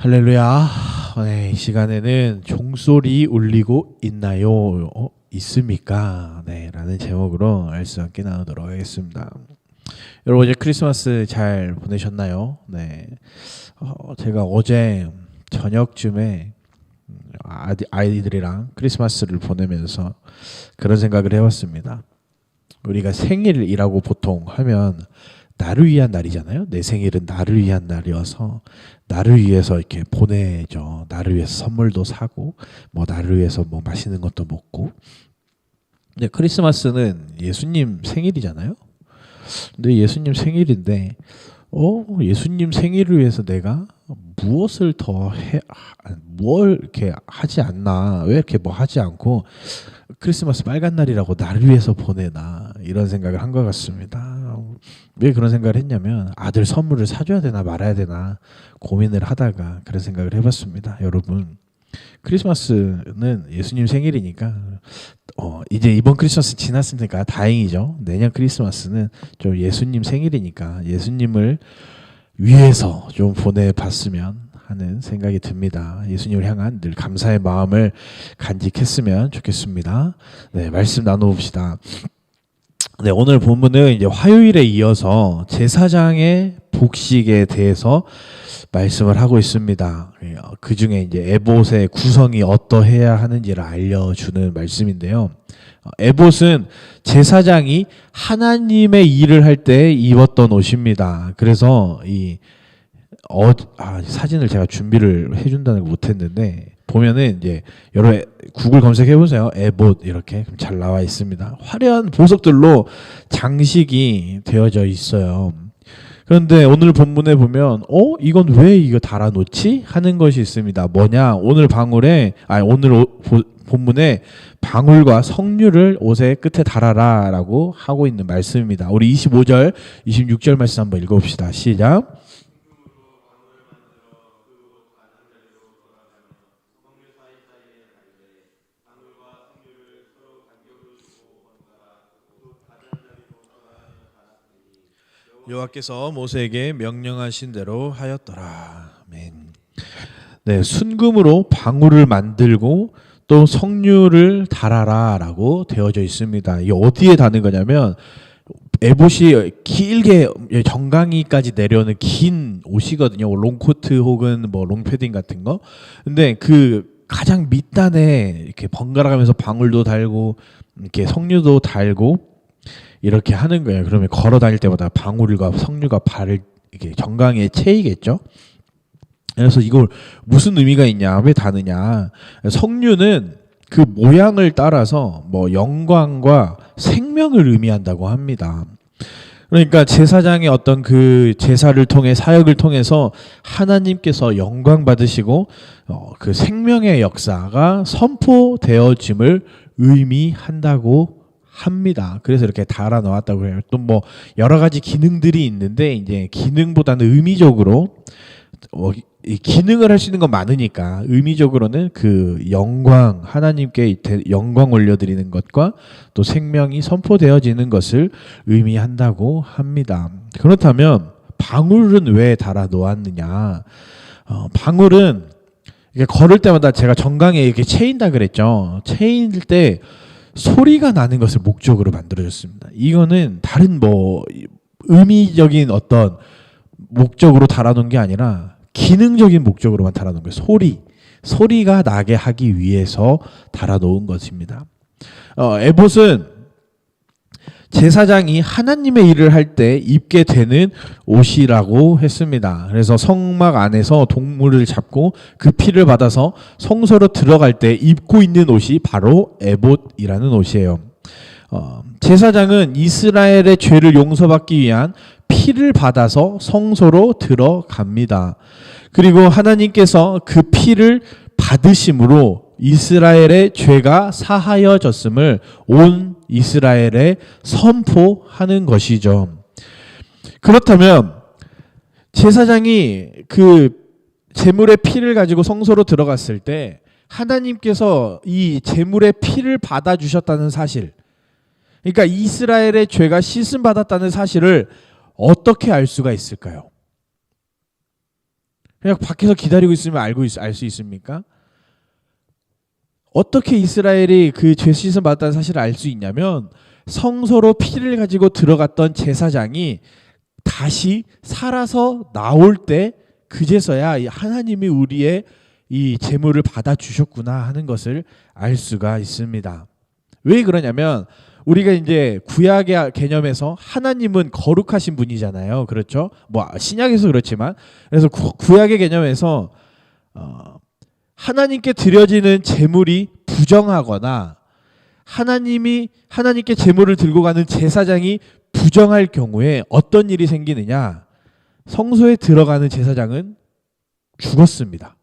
할렐루야. 네, 이 시간에는 종소리 울리고 있나요? 어, 있습니까? 네, 라는 제목으로 말씀 함께 나누도록 하겠습니다. 여러분 어제 크리스마스 잘 보내셨나요? 네. 어, 제가 어제 저녁쯤에 아디, 아이들이랑 크리스마스를 보내면서 그런 생각을 해봤습니다. 우리가 생일이라고 보통 하면 나를 위한 날이잖아요. 내 생일은 나를 위한 날이어서 나를 위해서 이렇게 보내죠. 나를 위해서 선물도 사고 뭐 나를 위해서 뭐 맛있는 것도 먹고. 근데 크리스마스는 예수님 생일이잖아요. 근데 예수님 생일인데 어 예수님 생일을 위해서 내가 무엇을 더 해 뭘 이렇게 하지 않나 왜 이렇게 뭐 하지 않고 크리스마스 빨간 날이라고 나를 위해서 보내나 이런 생각을 한 것 같습니다. 왜 그런 생각을 했냐면 아들 선물을 사줘야 되나 말아야 되나 고민을 하다가 그런 생각을 해봤습니다. 여러분 크리스마스는 예수님 생일이니까 어, 이제 이번 크리스마스 지났으니까 다행이죠. 내년 크리스마스는 좀 예수님 생일이니까 예수님을 위해서 좀 보내봤으면 하는 생각이 듭니다. 예수님을 향한 늘 감사의 마음을 간직했으면 좋겠습니다. 네, 말씀 나눠봅시다. 네, 오늘 본문은 이제 화요일에 이어서 제사장의 복식에 대해서 말씀을 하고 있습니다. 그 중에 이제 에봇의 구성이 어떠해야 하는지를 알려주는 말씀인데요. 에봇은 제사장이 하나님의 일을 할 때 입었던 옷입니다. 그래서 이 어, 아, 사진을 제가 준비를 해준다는 걸 못했는데 보면은 이제 여러 구글 검색해 보세요. 에봇 이렇게 잘 나와 있습니다. 화려한 보석들로 장식이 되어져 있어요. 그런데 오늘 본문에 보면 어 이건 왜 이거 달아놓지 하는 것이 있습니다. 뭐냐 오늘 방울에 아니 오늘 오, 보, 본문에 방울과 석류를 옷의 끝에 달아라라고 하고 있는 말씀입니다. 우리 25절, 26절 말씀 한번 읽어봅시다. 시작. 여호와께서 모세에게 명령하신 대로 하였더라. 아멘. 네, 순금으로 방울을 만들고 또 석류를 달아라라고 되어져 있습니다. 이 어디에 다는 거냐면 에봇이 길게 정강이까지 내려오는 긴 옷이거든요. 롱코트 혹은 뭐 롱패딩 같은 거. 근데 그 가장 밑단에 이렇게 번갈아 가면서 방울도 달고 이렇게 석류도 달고 이렇게 하는 거예요. 그러면 걸어 다닐 때마다 방울과 석류가 발을 이렇게 정강에 채이겠죠. 그래서 이걸 무슨 의미가 있냐, 왜 다느냐. 석류는 그 모양을 따라서 뭐 영광과 생명을 의미한다고 합니다. 그러니까 제사장의 어떤 그 제사를 통해 사역을 통해서 하나님께서 영광 받으시고 어, 그 생명의 역사가 선포되어짐을 의미한다고 합니다. 그래서 이렇게 달아 놓았다고 해요. 또 뭐 여러 가지 기능들이 있는데 이제 기능보다는 의미적으로 어, 기능을 할 수 있는 건 많으니까 의미적으로는 그 영광 하나님께 영광 올려드리는 것과 또 생명이 선포되어지는 것을 의미한다고 합니다. 그렇다면 방울은 왜 달아 놓았느냐? 어, 방울은 이게 걸을 때마다 제가 정강에 이렇게 채인다 그랬죠. 채일 때 소리가 나는 것을 목적으로 만들어졌습니다. 이거는 다른 뭐 의미적인 어떤 목적으로 달아놓은 게 아니라 기능적인 목적으로만 달아놓은 거예요. 소리. 소리가 나게 하기 위해서 달아놓은 것입니다. 어, 에봇은 제사장이 하나님의 일을 할 때 입게 되는 옷이라고 했습니다. 그래서 성막 안에서 동물을 잡고 그 피를 받아서 성소로 들어갈 때 입고 있는 옷이 바로 에봇이라는 옷이에요. 어, 제사장은 이스라엘의 죄를 용서받기 위한 피를 받아서 성소로 들어갑니다. 그리고 하나님께서 그 피를 받으심으로 이스라엘의 죄가 사하여졌음을 온 이스라엘에 선포하는 것이죠. 그렇다면 제사장이 그 제물의 피를 가지고 성소로 들어갔을 때 하나님께서 이 제물의 피를 받아 주셨다는 사실 그러니까 이스라엘의 죄가 씻음 받았다는 사실을 어떻게 알 수가 있을까요? 그냥 밖에서 기다리고 있으면 알고 알 수 있습니까? 어떻게 이스라엘이 그 죄 씻음 받았다는 사실을 알 수 있냐면 성소로 피를 가지고 들어갔던 제사장이 다시 살아서 나올 때 그제서야 이 하나님이 우리의 이 제물을 받아 주셨구나 하는 것을 알 수가 있습니다. 왜 그러냐면 우리가 이제 구약의 개념에서 하나님은 거룩하신 분이잖아요. 그렇죠? 뭐 신약에서 그렇지만 그래서 구, 구약의 개념에서 어, 하나님께 드려지는 제물이 부정하거나 하나님이 하나님께 제물을 들고 가는 제사장이 부정할 경우에 어떤 일이 생기느냐? 성소에 들어가는 제사장은 죽었습니다.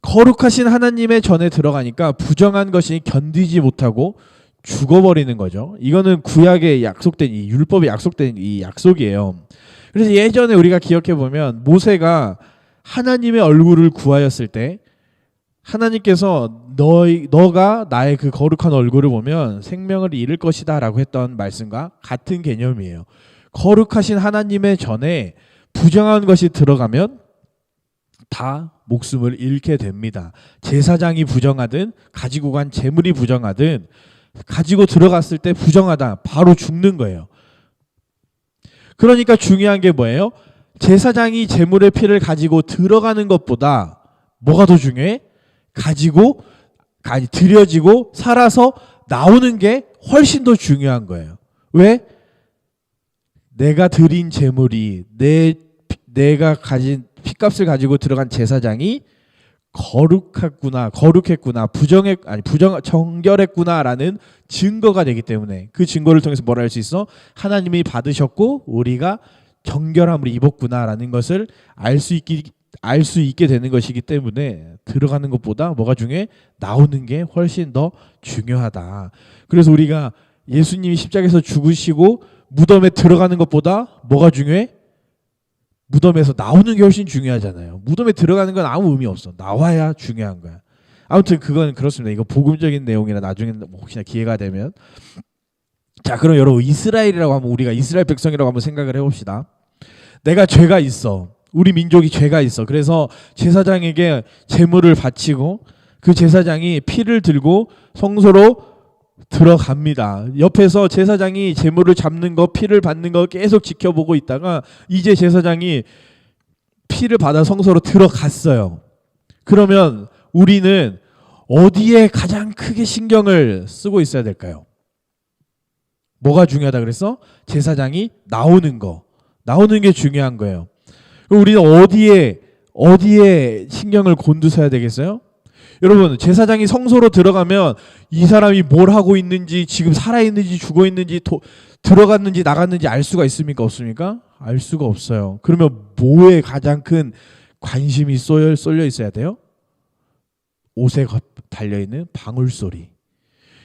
거룩하신 하나님의 전에 들어가니까 부정한 것이 견디지 못하고 죽어버리는 거죠. 이거는 구약에 약속된 이 율법에 약속된 이 약속이에요. 그래서 예전에 우리가 기억해 보면 모세가 하나님의 얼굴을 구하였을 때 하나님께서 너 너가 나의 그 거룩한 얼굴을 보면 생명을 잃을 것이다라고 했던 말씀과 같은 개념이에요. 거룩하신 하나님의 전에 부정한 것이 들어가면 다 목숨을 잃게 됩니다. 제사장이 부정하든 가지고 간 재물이 부정하든 가지고 들어갔을 때 부정하다 바로 죽는 거예요. 그러니까 중요한 게 뭐예요? 제사장이 재물의 피를 가지고 들어가는 것보다 뭐가 더 중요해? 가지고 아니 들여지고 살아서 나오는 게 훨씬 더 중요한 거예요. 왜? 내가 드린 재물이 내 내가 가진 피값을 가지고 들어간 제사장이 거룩했구나, 거룩했구나, 부정했 아니 부정 정결했구나라는 증거가 되기 때문에 그 증거를 통해서 뭘할수 있어? 하나님이 받으셨고 우리가 정결함을 입었구나라는 것을 알 수 있기 알 수 있게 되는 것이기 때문에 들어가는 것보다 뭐가 중요해? 나오는 게 훨씬 더 중요하다. 그래서 우리가 예수님이 십자가에서 죽으시고 무덤에 들어가는 것보다 뭐가 중요해? 무덤에서 나오는 게 훨씬 중요하잖아요. 무덤에 들어가는 건 아무 의미 없어. 나와야 중요한 거야. 아무튼 그건 그렇습니다. 이거 복음적인 내용이라 나중에 혹시나 기회가 되면 자 그럼 여러분 이스라엘이라고 하면 우리가 이스라엘 백성이라고 한번 생각을 해봅시다. 내가 죄가 있어. 우리 민족이 죄가 있어. 그래서 제사장에게 제물을 바치고 그 제사장이 피를 들고 성소로 들어갑니다. 옆에서 제사장이 제물을 잡는 거, 피를 받는 거 계속 지켜보고 있다가 이제 제사장이 피를 받아 성소로 들어갔어요. 그러면 우리는 어디에 가장 크게 신경을 쓰고 있어야 될까요? 뭐가 중요하다 그랬어? 제사장이 나오는 거. 나오는 게 중요한 거예요. 우리는 어디에 어디에 신경을 곤두서야 되겠어요? 여러분 제사장이 성소로 들어가면 이 사람이 뭘 하고 있는지 지금 살아 있는지 죽어 있는지 도, 들어갔는지 나갔는지 알 수가 있습니까 없습니까? 알 수가 없어요. 그러면 뭐에 가장 큰 관심이 쏠려, 쏠려 있어야 돼요? 옷에 달려 있는 방울 소리.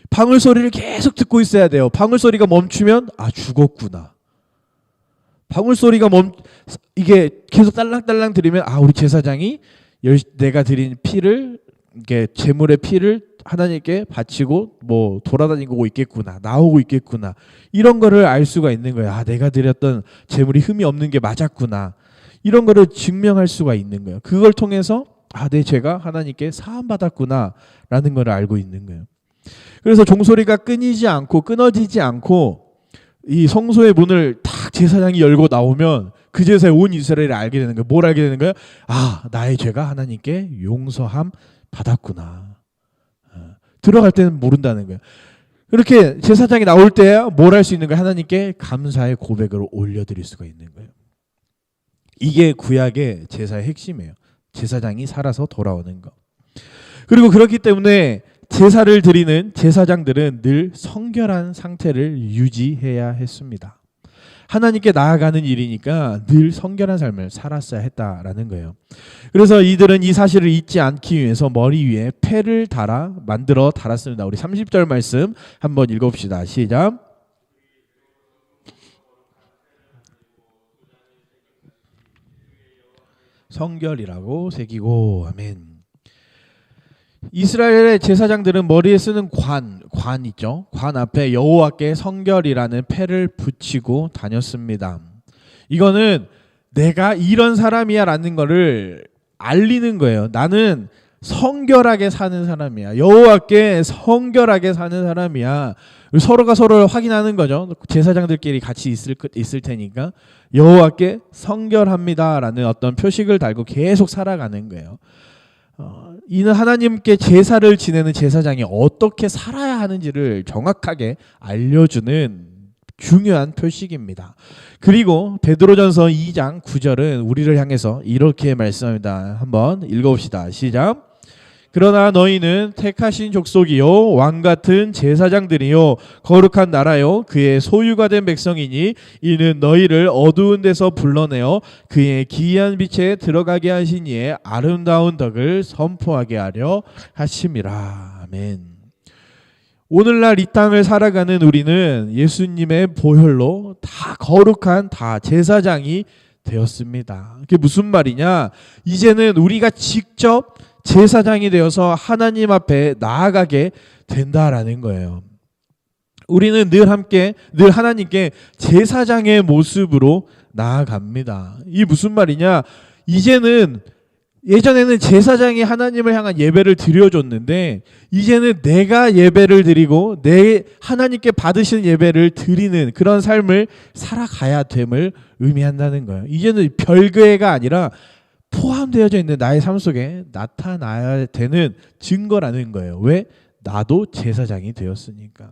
방울 소리를 계속 듣고 있어야 돼요. 방울 소리가 멈추면 아 죽었구나. 방울 소리가 멈 이게 계속 딸랑딸랑 들으면 아 우리 제사장이 내가 드린 피를 이게 제물의 피를 하나님께 바치고 뭐 돌아다니고 있겠구나 나오고 있겠구나 이런 거를 알 수가 있는 거예요. 아 내가 드렸던 제물이 흠이 없는 게 맞았구나 이런 거를 증명할 수가 있는 거예요. 그걸 통해서 아 내 죄가 하나님께 사함 받았구나라는 걸 알고 있는 거예요. 그래서 종소리가 끊이지 않고 끊어지지 않고 이 성소의 문을 탁 제사장이 열고 나오면 그제서야 온 이스라엘이 알게 되는 거예요. 뭘 알게 되는 거예요? 아 나의 죄가 하나님께 용서함 받았구나. 어, 들어갈 때는 모른다는 거예요. 이렇게 제사장이 나올 때야 뭘할 수 있는 거예요? 하나님께 감사의 고백으로 올려드릴 수가 있는 거예요. 이게 구약의 제사의 핵심이에요. 제사장이 살아서 돌아오는 거. 그리고 그렇기 때문에 제사를 드리는 제사장들은 늘 성결한 상태를 유지해야 했습니다. 하나님께 나아가는 일이니까 늘 성결한 삶을 살았어야 했다라는 거예요. 그래서 이들은 이 사실을 잊지 않기 위해서 머리 위에 패를 달아 만들어 달았습니다. 우리 30절 말씀 한번 읽어봅시다. 시작. 성결이라고 새기고 아멘. 이스라엘의 제사장들은 머리에 쓰는 관, 관 있죠. 관 앞에 여호와께 성결이라는 패를 붙이고 다녔습니다. 이거는 내가 이런 사람이야라는 거를 알리는 거예요. 나는 성결하게 사는 사람이야. 여호와께 성결하게 사는 사람이야. 서로가 서로를 확인하는 거죠. 제사장들끼리 같이 있을 것- 있을 테니까 여호와께 성결합니다라는 어떤 표식을 달고 계속 살아가는 거예요. 어, 이는 하나님께 제사를 지내는 제사장이 어떻게 살아야 하는지를 정확하게 알려주는 중요한 표식입니다. 그리고 베드로전서 2장 9절은 우리를 향해서 이렇게 말씀합니다. 한번 읽어봅시다. 시작. 그러나 너희는 택하신 족속이요 왕 같은 제사장들이요 거룩한 나라요 그의 소유가 된 백성이니 이는 너희를 어두운 데서 불러내어 그의 기이한 빛에 들어가게 하신 이의 아름다운 덕을 선포하게 하려 하심이라 아멘. 오늘날 이 땅을 살아가는 우리는 예수님의 보혈로 다 거룩한 다 제사장이 되었습니다. 그게 무슨 말이냐? 이제는 우리가 직접 제사장이 되어서 하나님 앞에 나아가게 된다라는 거예요. 우리는 늘 함께 늘 하나님께 제사장의 모습으로 나아갑니다. 이 무슨 말이냐? 이제는 예전에는 제사장이 하나님을 향한 예배를 드려줬는데 이제는 내가 예배를 드리고 내 하나님께 받으시는 예배를 드리는 그런 삶을 살아가야 됨을 의미한다는 거예요. 이제는 별거가 아니라 포함되어져 있는 나의 삶 속에 나타나야 되는 증거라는 거예요. 왜? 나도 제사장이 되었으니까.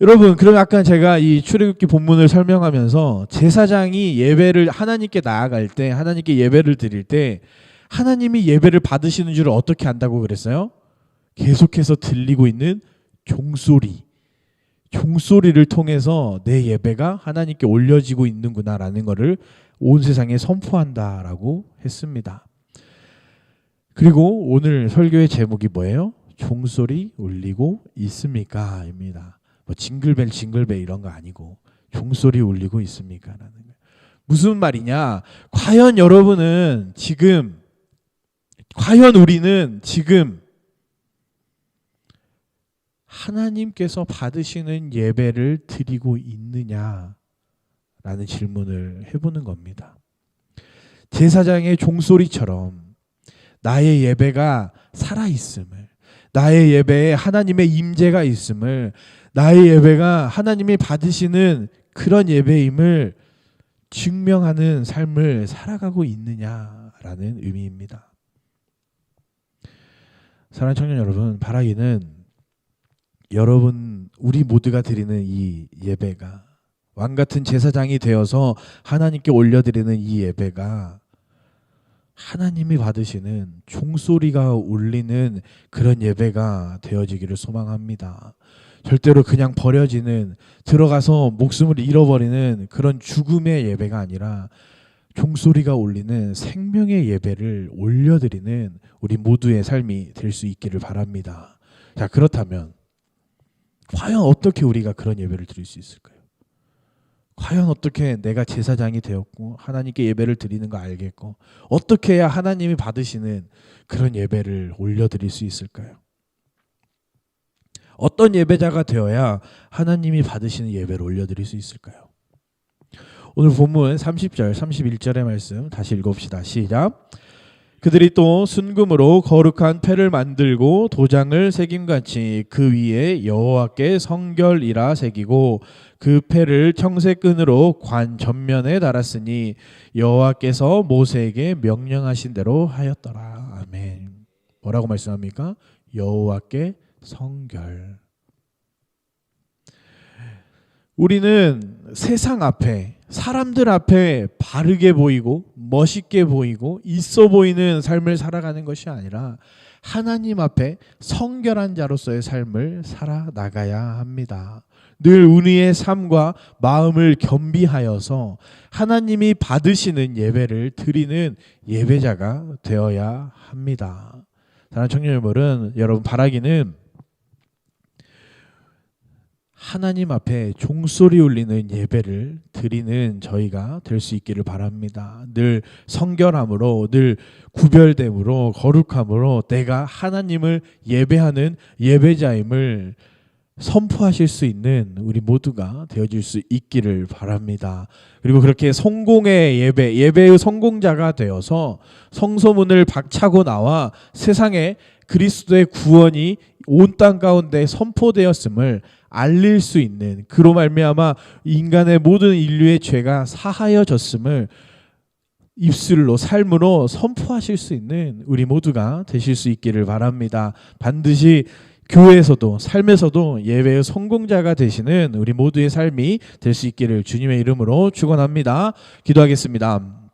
여러분, 그럼 아까 제가 이 출애굽기 본문을 설명하면서 제사장이 예배를 하나님께 나아갈 때, 하나님께 예배를 드릴 때, 하나님이 예배를 받으시는 줄을 어떻게 안다고 그랬어요? 계속해서 들리고 있는 종소리. 종소리를 통해서 내 예배가 하나님께 올려지고 있는구나라는 것을 온 세상에 선포한다라고 했습니다. 그리고 오늘 설교의 제목이 뭐예요? 종소리 울리고 있습니까?입니다. 뭐 징글벨 징글벨 이런 거 아니고 종소리 울리고 있습니까라는. 무슨 말이냐? 과연 여러분은 지금 과연 우리는 지금 하나님께서 받으시는 예배를 드리고 있느냐 라는 질문을 해보는 겁니다. 제사장의 종소리처럼 나의 예배가 살아 있음을, 나의 예배에 하나님의 임재가 있음을, 나의 예배가 하나님이 받으시는 그런 예배임을 증명하는 삶을 살아가고 있느냐라는 의미입니다. 사랑하는 청년 여러분, 바라기는 여러분 우리 모두가 드리는 이 예배가 왕 같은 제사장이 되어서 하나님께 올려드리는 이 예배가 하나님이 받으시는 종소리가 울리는 그런 예배가 되어지기를 소망합니다. 절대로 그냥 버려지는 들어가서 목숨을 잃어버리는 그런 죽음의 예배가 아니라 종소리가 울리는 생명의 예배를 올려드리는 우리 모두의 삶이 될 수 있기를 바랍니다. 자 그렇다면 과연 어떻게 우리가 그런 예배를 드릴 수 있을까요? 과연 어떻게 내가 제사장이 되었고 하나님께 예배를 드리는 거 알겠고 어떻게 해야 하나님이 받으시는 그런 예배를 올려드릴 수 있을까요? 어떤 예배자가 되어야 하나님이 받으시는 예배를 올려드릴 수 있을까요? 오늘 본문 30절, 31절의 말씀 다시 읽어봅시다. 시작. 그들이 또 순금으로 거룩한 패를 만들고 도장을 새김같이 그 위에 여호와께 성결이라 새기고 그 패를 청색끈으로 관 전면에 달았으니 여호와께서 모세에게 명령하신 대로 하였더라. 아멘. 뭐라고 말씀합니까? 여호와께 성결. 우리는 세상 앞에 사람들 앞에 바르게 보이고 멋있게 보이고 있어 보이는 삶을 살아가는 것이 아니라 하나님 앞에 성결한 자로서의 삶을 살아 나가야 합니다. 늘 우리의 삶과 마음을 겸비하여서 하나님이 받으시는 예배를 드리는 예배자가 되어야 합니다. 사랑하는 청년 여러분, 여러분 바라기는 하나님 앞에 종소리 울리는 예배를 드리는 저희가 될 수 있기를 바랍니다. 늘 성결함으로, 늘 구별됨으로, 거룩함으로 내가 하나님을 예배하는 예배자임을 선포하실 수 있는 우리 모두가 되어질 수 있기를 바랍니다. 그리고 그렇게 성공의 예배, 예배의 성공자가 되어서 성소문을 박차고 나와 세상에 그리스도의 구원이 온 땅 가운데 선포되었음을 알릴 수 있는 그로 말미암아 인간의 모든 인류의 죄가 사하여졌음을 입술로 삶으로 선포하실 수 있는 우리 모두가 되실 수 있기를 바랍니다. 반드시 교회에서도 삶에서도 예배의 성공자가 되시는 우리 모두의 삶이 될 수 있기를 주님의 이름으로 축원합니다. 기도하겠습니다.